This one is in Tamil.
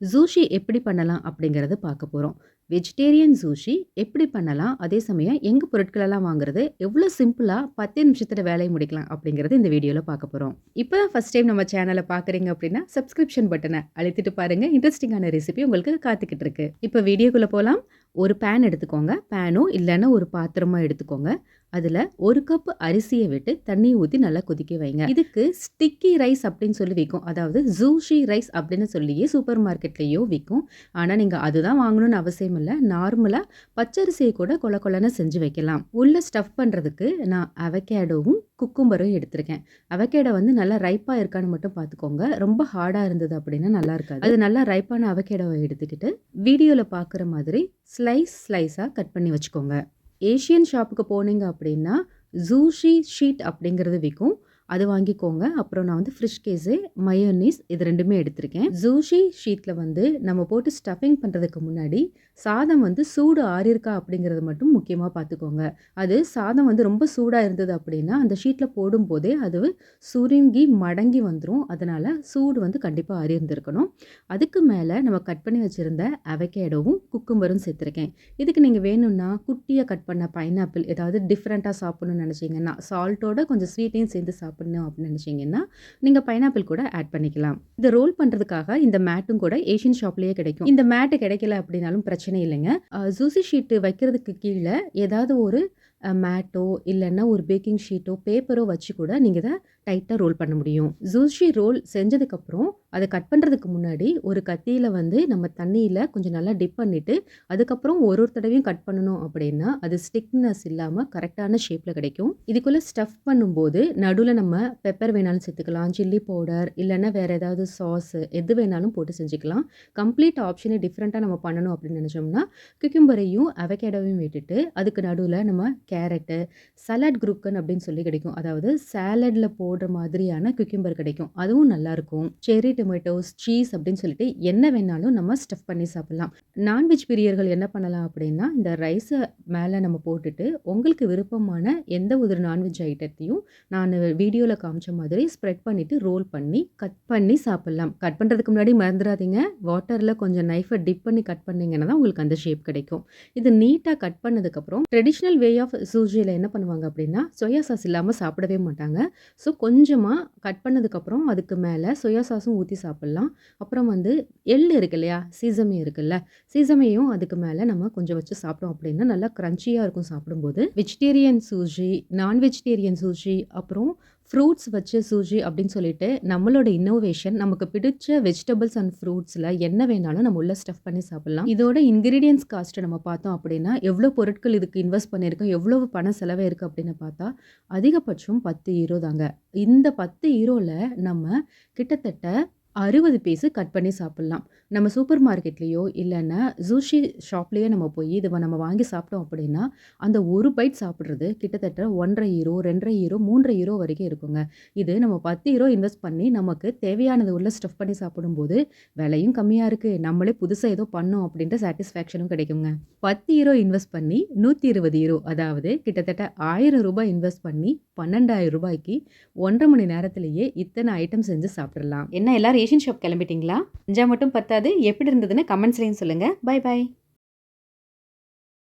ஜூஷி எப்படி பண்ணலாம் அப்படிங்கிறது பார்க்க போகிறோம் வெஜிடேரியன் ஜூஷி எப்படி பண்ணலாம்? அதே சமயம் எங்கே பொருட்களெல்லாம் வாங்குறது? எவ்வளோ சிம்பிளாக பத்தே நிமிஷத்தில் வேலையை முடிக்கலாம் அப்படிங்கிறது இந்த வீடியோவில் பார்க்க போகிறோம் இப்போ ஃபஸ்ட் டைம் நம்ம சேனலை பார்க்குறீங்க அப்படின்னா சப்ஸ்கிரிப்ஷன் பட்டனை அழுத்திட்டு பாருங்கள் இன்ட்ரெஸ்டிங்கான ரெசிபி உங்களுக்கு காத்துக்கிட்டு இருக்கு. இப்போ வீடியோக்குள்ளே போகலாம் ஒரு பேன் எடுத்துக்கோங்க. பேனோ இல்லைன்னா ஒரு பாத்திரமாக எடுத்துக்கோங்க. அதில் ஒரு கப் அரிசியை விட்டு தண்ணியை ஊற்றி நல்லா கொதிக்க வைங்க. இதுக்கு ஸ்டிக்கி ரைஸ் அப்படின்னு சொல்லி விற்கும் அதாவது ஜூஷி ரைஸ் அப்படின்னு சொல்லியே சூப்பர் மார்க்கெட்லேயோ விற்கும் ஆனால் நீங்கள் அதுதான் வாங்கணும்னு அவசியம் இல்லை. நார்மலாக பச்சரிசியை கூட கொல கொலன்னு செஞ்சு வைக்கலாம். உள்ளே ஸ்டஃப் பண்ணுறதுக்கு நான் அவகேடோவும் குக்கும்பரும் எடுத்திருக்கேன். அவகேடோ வந்து நல்லா ரைப்பாக இருக்கான்னு மட்டும் பார்த்துக்கோங்க ரொம்ப ஹார்டாக இருந்தது அப்படின்னா நல்லா இருக்காது. அது நல்லா ரைப்பான அவகேடோவை எடுத்துக்கிட்டு வீடியோவில் பார்க்குற மாதிரி ஸ்லைஸ் ஸ்லைஸாக கட் பண்ணி வச்சுக்கோங்க. ஏஷியன் ஷாப்புக்கு போனீங்க அப்படின்னா ஜூஷி ஷீட் அப்படிங்கிறது விற்கும் அது வாங்கிக்கோங்க. அப்புறம் நான் வந்து ஃப்ரிஷ் கேஸு மயோனீஸ் இது ரெண்டுமே எடுத்திருக்கேன். ஜூஷி ஷீட்டில் வந்து நம்ம போட்டு ஸ்டஃபிங் பண்ணுறதுக்கு முன்னாடி சாதம் வந்து சூடு ஆறியிருக்கா அப்படிங்கிறது மட்டும் முக்கியமாக பார்த்துக்கோங்க. அது சாதம் வந்து ரொம்ப சூடாக இருந்தது அப்படின்னா அந்த ஷீட்டில் போடும்போதே அது சுருங்கி மடங்கி வந்துடும் அதனால் சூடு வந்து கண்டிப்பாக ஆறியிருந்திருக்கணும். அதுக்கு மேலே நம்ம கட் பண்ணி வச்சுருந்த அவகேடோவும் குக்கும்பரும் சேர்த்துருக்கேன். இதுக்கு நீங்கள் வேணும்னா குட்டியாக கட் பண்ண பைனாப்பிள் ஏதாவது டிஃப்ரெண்ட்டாக சாப்பிட்ணுன்னு நினச்சிங்கன்னா சால்ட்டோட கொஞ்சம் ஸ்வீட்டையும் சேர்ந்து சாப்பிடணும் அப்படின்னு நினச்சிங்கன்னா நீங்கள் பைனாப்பிள் கூட ஆட் பண்ணிக்கலாம். இதை ரோல் பண்ணுறதுக்காக இந்த மேட்டும் கூட ஏஷியன் ஷாப்லேயே கிடைக்கும். இந்த மேட்டு கிடைக்கல அப்படின்னாலும் பிரச்சனை இல்லைங்க. ஜூசி ஷீட்டு வைக்கிறதுக்கு கீழே ஏதாவது ஒரு மேட்டோ இல்லைன்னா ஒரு பேக்கிங் ஷீட்டோ பேப்பரோ வச்சு கூட நீங்கள் இதை டைட்டாக ரோல் பண்ண முடியும். ஜூஷி ரோல் செஞ்சதுக்கப்புறம் அதை கட் பண்ணுறதுக்கு முன்னாடி ஒரு கத்தியில் வந்து நம்ம தண்ணியில் கொஞ்சம் நல்லா டிப் பண்ணிவிட்டு அதுக்கப்புறம் ஒரு ஒரு தடவையும் கட் பண்ணணும் அப்படின்னா அது ஸ்டிக்னஸ் இல்லாமல் கரெக்டான ஷேப்பில் கிடைக்கும். இதுக்குள்ளே ஸ்டஃப் பண்ணும்போது நடுவில் நம்ம பெப்பர் வேணாலும் சேர்த்துக்கலாம் சில்லி பவுடர் இல்லைன்னா வேறு ஏதாவது சாஸ் எது வேணாலும் போட்டு செஞ்சுக்கலாம். கம்ப்ளீட் ஆப்ஷனை டிஃப்ரெண்ட்டாக நம்ம பண்ணணும் அப்படின்னு நினச்சோம்னா குக்கும்பரையும் அவகேடோவையும் விட்டுட்டு அதுக்கு நடுவில் நம்ம கேரட்டு சலாட் குரூக்கன் அப்படின்னு சொல்லி கிடைக்கும். அதாவது சாலடில் போடுற மாதிரியான குக்கிம்பர் கிடைக்கும். அதுவும் நல்லாயிருக்கும். செரி டொமேட்டோஸ் சீஸ் அப்படின்னு சொல்லிட்டு என்ன வேணாலும் நம்ம ஸ்டஃப் பண்ணி சாப்பிட்லாம். நான்வெஜ் பிரியர்கள் என்ன பண்ணலாம் அப்படின்னா இந்த ரைஸை மேலே நம்ம போட்டுட்டு உங்களுக்கு விருப்பமான எந்த ஒரு நான்வெஜ் ஐட்டத்தையும் நான் வீடியோவில் காமிச்ச மாதிரி ஸ்ப்ரெட் பண்ணிவிட்டு ரோல் பண்ணி கட் பண்ணி சாப்பிட்லாம். கட் பண்ணுறதுக்கு முன்னாடி மறந்துடாதீங்க. வாட்டரில் கொஞ்சம் நைஃபை டிப் பண்ணி கட் பண்ணிங்கன்னா தான் உங்களுக்கு அந்த ஷேப் கிடைக்கும். இது நீட்டாக கட் பண்ணதுக்கப்புறம் ட்ரெடிஷ்னல் வே ஆஃப் சூஜியில் என்ன பண்ணுவாங்க அப்படின்னா சோயா சாஸ் இல்லாமல் சாப்பிடவே மாட்டாங்க. ஸோ கொஞ்சமாக கட் பண்ணதுக்கப்புறம் அதுக்கு மேலே சோயா சாஸும் ஊற்றி சாப்பிட்லாம். அப்புறம் வந்து எள் இருக்கு இல்லையா சீசமே இருக்குல்ல. சீசமையும் அதுக்கு மேலே நம்ம கொஞ்சம் வச்சு சாப்பிட்டோம் அப்படின்னா நல்லா க்ரன்ச்சியாக இருக்கும் சாப்பிடும்போது. வெஜிடேரியன் சூஷி நான் வெஜிடேரியன் சூஷி அப்புறம் ஃப்ரூட்ஸ் வச்சு சூஜி அப்படின்னு சொல்லிட்டு நம்மளோட இன்னோவேஷன் நமக்கு பிடிச்ச வெஜிடபிள்ஸ் அண்ட் ஃப்ரூட்ஸில் என்ன வேணாலும் நம்ம உள்ள ஸ்டஃப் பண்ணி சாப்பிட்லாம். இதோட இன்க்ரீடியன்ஸ் காஸ்ட்டை நம்ம பார்த்தோம் அப்படின்னா எவ்வளோ பொருட்கள் இதுக்கு இன்வெஸ்ட் பண்ணியிருக்கோம் எவ்வளோ பணம் செலவே இருக்குது அப்படின்னு பார்த்தா அதிகபட்சம் பத்து ஹீரோ தாங்க. இந்த பத்து ஹீரோவில் நம்ம கிட்டத்தட்ட அறுபது பீஸு கட் பண்ணி சாப்பிட்லாம். நம்ம சூப்பர் மார்க்கெட்லேயோ இல்லைன்னா ஜூஷி ஷாப்லேயோ நம்ம போய் இதை நம்ம வாங்கி சாப்பிட்டோம் அப்படின்னா அந்த ஒரு பைட் சாப்பிட்றது கிட்டத்தட்ட ஒன்றரை ஹீரோ ரெண்டரை ஹீரோ மூன்றரை ஹீரோ வரைக்கும் இருக்குங்க. இது நம்ம பத்து ஹீரோ இன்வெஸ்ட் பண்ணி நமக்கு தேவையானது உள்ள ஸ்டஃப் பண்ணி சாப்பிடும்போது விலையும் கம்மியாக இருக்குது நம்மளே புதுசாக ஏதோ பண்ணோம் அப்படின்ற சாட்டிஸ்ஃபேக்ஷனும் கிடைக்குங்க. பத்து ஹீரோ இன்வெஸ்ட் பண்ணி நூற்றி இருபது ஹீரோ அதாவது கிட்டத்தட்ட ஆயிரம் ரூபாய் இன்வெஸ்ட் பண்ணி பன்னெண்டாயிரம் ரூபாய்க்கு ஒன்றரை மணி நேரத்திலேயே இத்தனை ஐட்டம் செஞ்சு சாப்பிட்றலாம் என்ன எல்லாரும் ஏஷியன் ஷாப் கிளம்பிட்டீங்களா? செஞ்சால் மட்டும் பத்தாது. எப்படி இருந்ததுன்னு கமெண்ட்ஸ்லேயும் சொல்லுங்கள் பை பை